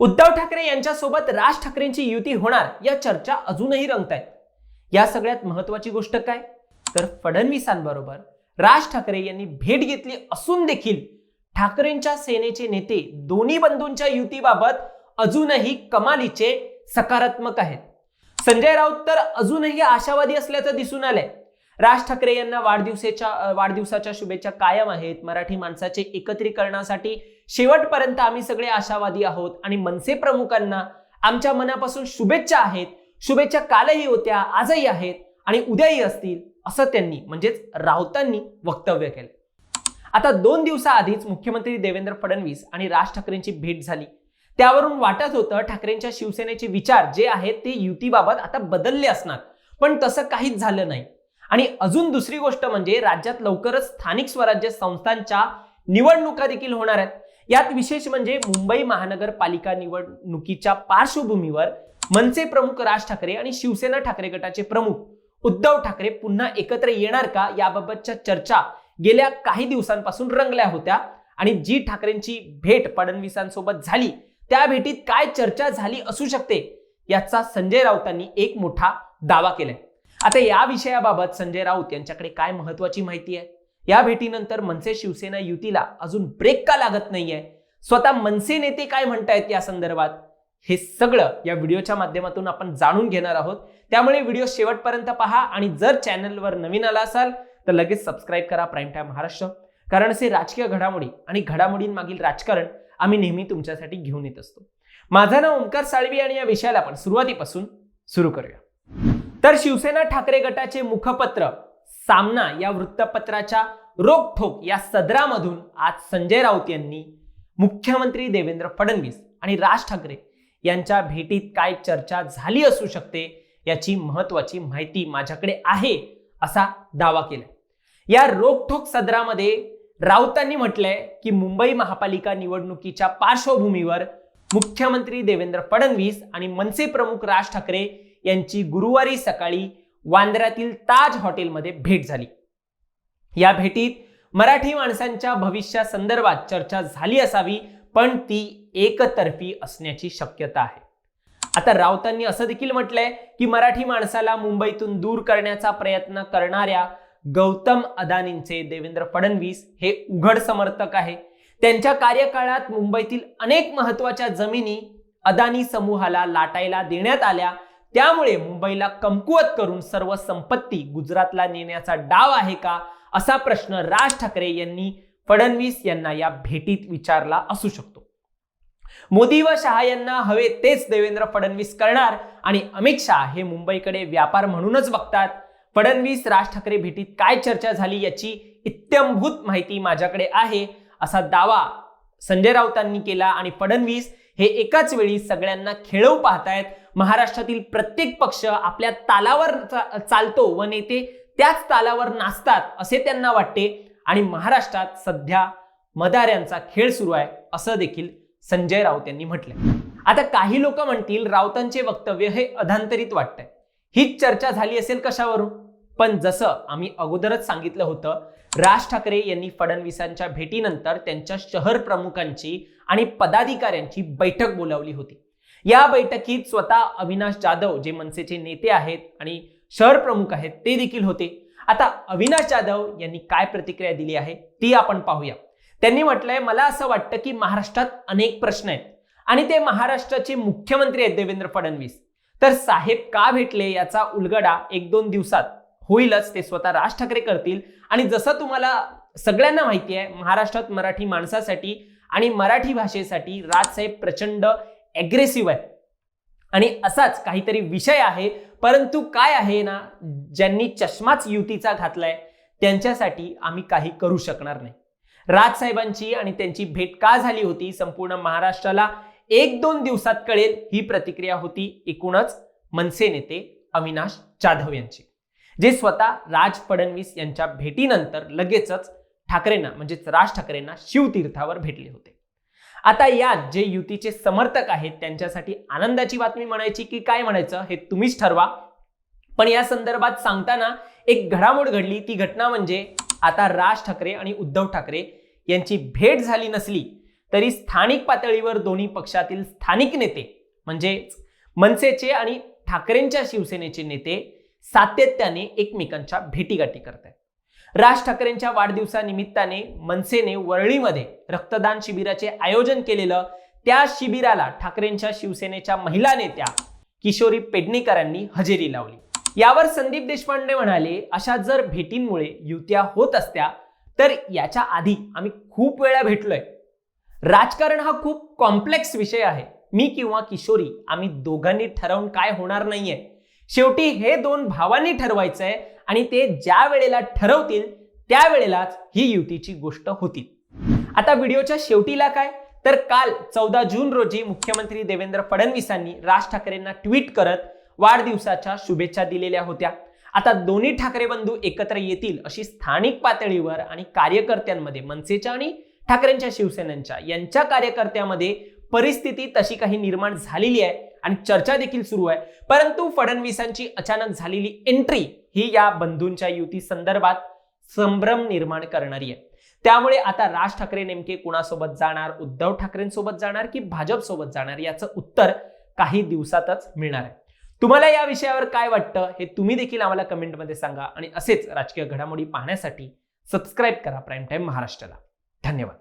उद्धव ठाकरे यांच्यासोबत राज ठाकरेंची युती होणार या चर्चा अजूनही रंगत आहेत या सगळ्यात महत्वाची गोष्ट काय? तर फडणवीसांबरोबर राज ठाकरे यांनी भेट घेतली असून देखील ठाकरेंच्या सेनेचे नेते दोन्ही बंधूंच्या युतीबाबत अजूनही कमालीचे सकारात्मक आहेत. संजय राऊत तर अजूनही आशावादी असल्याचं दिसून आलंय. राज ठाकरे यांना वाढदिवसाच्या वाढदिवसाच्या शुभेच्छा कायम आहेत. मराठी माणसाचे एकत्रीकरणासाठी शेवटपर्यंत आम्ही सगळे आशावादी आहोत आणि मनसे प्रमुखांना आमच्या मनापासून शुभेच्छा आहेत. शुभेच्छा कालही होत्या आजही आहेत आणि उद्याही असतील असं त्यांनी म्हणजेच राऊतांनी वक्तव्य केलं. आता दोन दिवसाआधीच मुख्यमंत्री देवेंद्र फडणवीस आणि राज ठाकरेंची भेट झाली. त्यावरून वाटत होतं ठाकरेंच्या शिवसेनेचे विचार जे आहेत ते युतीबाबत आता बदलले असणार पण तसं काहीच झालं नाही. आणि अजून दुसरी गोष्ट म्हणजे राज्यात लवकरच स्थानिक स्वराज्य संस्थांच्या निवडणुका देखील होणार आहेत. यात विशेष म्हणजे मुंबई महानगरपालिका निवडणुकीच्या पार्श्वभूमीवर मनसे प्रमुख राज ठाकरे आणि शिवसेना ठाकरे गटाचे प्रमुख उद्धव ठाकरे पुन्हा एकत्र येणार का याबाबतच्या चर्चा गेल्या काही दिवसांपासून रंगल्या होत्या. आणि जी ठाकरेंची भेट फडणवीसांसोबत झाली त्या भेटीत काय चर्चा झाली असू शकते याचा संजय राऊतांनी एक मोठा दावा केलाय. आता या विषयाबाबत संजय राऊत यांच्याकडे काय महत्वाची माहिती आहे? या भेटीनंतर मनसे शिवसेना युतीला अजून ब्रेक का लागत नाहीये. स्वतः मनसे नेते काय म्हणतायत या संदर्भात? हे सगळं या व्हिडिओच्या माध्यमातून आपण जाणून घेणार आहोत. त्यामुळे व्हिडिओ शेवटपर्यंत पहा आणि जर चॅनलवर नवीन आला असाल तर लगेच सबस्क्राईब करा प्राईम टाईम महाराष्ट्र. कारण असे राजकीय घडामोडी आणि घडामोडींमागील राजकारण आम्ही नेहमी तुमच्यासाठी घेऊन येत असतो. माझं नाव ओंकार साळवी आणि या विषयाला आपण सुरुवातीपासून सुरू करूया. तर शिवसेना ठाकरे गटाचे मुखपत्र सामना या वृत्तपत्राच्या रोखठोक या सदरामधून आज संजय राऊत यांनी मुख्यमंत्री देवेंद्र फडणवीस आणि राज ठाकरे यांच्या भेटीत काय चर्चा झाली असू शकते याची महत्वाची माहिती माझ्याकडे आहे असा दावा केला या रोखठोक सदरामध्ये राऊतांनी म्हटलंय की मुंबई महापालिका निवडणुकीच्या पार्श्वभूमीवर मुख्यमंत्री देवेंद्र फडणवीस आणि मनसे प्रमुख राज ठाकरे यांची गुरुवारी सकाळी वांद्र्यातील ताज हॉटेलमध्ये भेट झाली. या भेटीत मराठी माणसांच्या भविष्यासंदर्भात चर्चा झाली असावी पण ती एकतर्फी असण्याची शक्यता आहे. आता राऊतांनी असं देखील म्हटलंय की मराठी माणसाला मुंबईतून दूर करण्याचा प्रयत्न करणाऱ्या गौतम अदानींचे देवेंद्र फडणवीस हे उघड समर्थक आहे. त्यांच्या कार्यकाळात मुंबईतील अनेक महत्त्वाच्या जमिनी अदानी समूहाला लाटायला देण्यात आल्या. त्यामुळे मुंबईला कमकुवत करून सर्व संपत्ती गुजरातला नेण्याचा डाव आहे का? असा प्रश्न राज ठाकरे यांनी फडणवीस यांना या भेटीत विचारला असू शकतो. मोदी व शहा यांना हवे तेच देवेंद्र फडणवीस करणार आणि अमित शहा हे मुंबईकडे व्यापार म्हणूनच बघतात. फडणवीस राज ठाकरे भेटीत काय चर्चा झाली याची इत्यंभूत माहिती माझ्याकडे आहे असा दावा संजय राऊतांनी केला आणि फडणवीस हे एकाच वेळी सगळ्यांना खेळवू पाहतायत. महाराष्ट्रातील प्रत्येक पक्ष आपल्या तालावर चालतो व नेते त्याच तालावर नाचतात असे त्यांना वाटते. आणि महाराष्ट्रात सध्या मदाऱ्यांचा खेळ सुरू आहे असं देखील संजय राऊत यांनी म्हटलंय. आता काही लोक म्हणतील राऊतांचे वक्तव्य हे अधांतरित वाटतंय. हीच चर्चा झाली असेल कशावरून? पण जसं आम्ही अगोदरच सांगितलं होतं राज ठाकरे यांनी फडणवीसांच्या भेटीनंतर त्यांच्या शहर प्रमुखांची आणि पदाधिकाऱ्यांची बैठक बोलावली होती. या बैठकीत स्वतः अविनाश जाधव जे मनसेचे नेते आहेत आणि शहर प्रमुख आहेत ते देखील होते. आता अविनाश जाधव यांनी काय प्रतिक्रिया दिली आहे ती आपण पाहूया. त्यांनी म्हटलंय मला असं वाटतं की महाराष्ट्रात अनेक प्रश्न आहेत आणि ते महाराष्ट्राचे मुख्यमंत्री आहेत देवेंद्र फडणवीस. तर साहेब का भेटले याचा उलगडा एक दोन दिवसात होईलच ते स्वतः राज ठाकरे करतील. आणि जसं तुम्हाला सगळ्यांना माहिती आहे महाराष्ट्रात मराठी माणसासाठी आणि मराठी भाषेसाठी राजसाहेब प्रचंड ॲग्रेसिव्ह आहे. आणि असाच काहीतरी विषय आहे परंतु काय आहे ना ज्यांनी चष्माच युतीचा घातलाय त्यांच्यासाठी आम्ही काही करू शकणार नाही. राजसाहेबांची आणि त्यांची भेट का झाली होती संपूर्ण महाराष्ट्राला एक दोन दिवसात कळेल ही प्रतिक्रिया होती एकूणच मनसे नेते अविनाश जाधव यांची. जे स्वतः राज फडणवीस यांच्या भेटीनंतर लगेचच ठाकरेंना म्हणजेच राज ठाकरेंना शिवतीर्थावर भेटले होते. आता यात जे युतीचे समर्थक आहेत त्यांच्यासाठी आनंदाची बातमी म्हणायची की काय म्हणायचं हे तुम्हीच ठरवा. पण या संदर्भात सांगताना एक घडामोड घडली. ती घटना म्हणजे आता राज ठाकरे आणि उद्धव ठाकरे यांची भेट झाली नसली तरी स्थानिक पातळीवर दोन्ही पक्षातील स्थानिक नेते म्हणजे मनसेचे आणि ठाकरेंच्या शिवसेनेचे नेते सातत्याने एकमेकांच्या भेटीगाठी करत आहेत राज ठाकरेंच्या वाढदिवसानिमित्ताने मनसेने वरळीमध्ये रक्तदान शिबिराचे आयोजन केलेलं त्या शिबिराला ठाकरेंच्या शिवसेनेच्या महिला नेत्या किशोरी पेडणेकरांनी हजेरी लावली. यावर संदीप देशपांडे म्हणाले अशा जर भेटींमुळे युत्या होत असत्या तर याच्या आधी आम्ही खूप वेळा भेटलोय. राजकारण हा खूप कॉम्प्लेक्स विषय आहे. मी किंवा किशोरी आम्ही दोघांनी ठरवून काय होणार नाहीये. शेवटी हे दोन भावांनी ठरवायचंय आणि ते ज्या वेळेला ठरवतील त्यावेळेलाच ही युतीची गोष्ट होती आता व्हिडिओच्या शेवटीला काय? तर काल चौदा जून रोजी मुख्यमंत्री देवेंद्र फडणवीसांनी राज ठाकरेंना ट्विट करत वाढदिवसाच्या शुभेच्छा दिलेल्या होत्या. आता दोन्ही ठाकरे बंधू एकत्र येतील अशी स्थानिक पातळीवर आणि कार्यकर्त्यांमध्ये मनसेच्या आणि ठाकरेंच्या शिवसेनेच्या यांच्या कार्यकर्त्यामध्ये परिस्थिती तशी काही निर्माण झालेली आहे. आणि चर्चा देखील सुरू आहे. परंतु फडणवीसांची अचानक झालेली एंट्री ही या बंधूंच्या युती संदर्भात संभ्रम निर्माण करणारी आहे. त्यामुळे आता राज ठाकरे नेमके कुणासोबत जाणार उद्धव ठाकरेंसोबत जाणार की भाजपसोबत जाणार याचं उत्तर काही दिवसातच मिळणार आहे. तुम्हाला या विषयावर काय वाटतं हे तुम्ही देखील आम्हाला कमेंटमध्ये सांगा आणि असेच राजकीय घडामोडी पाहण्यासाठी सबस्क्राईब करा प्राईम टाईम महाराष्ट्राला. धन्यवाद.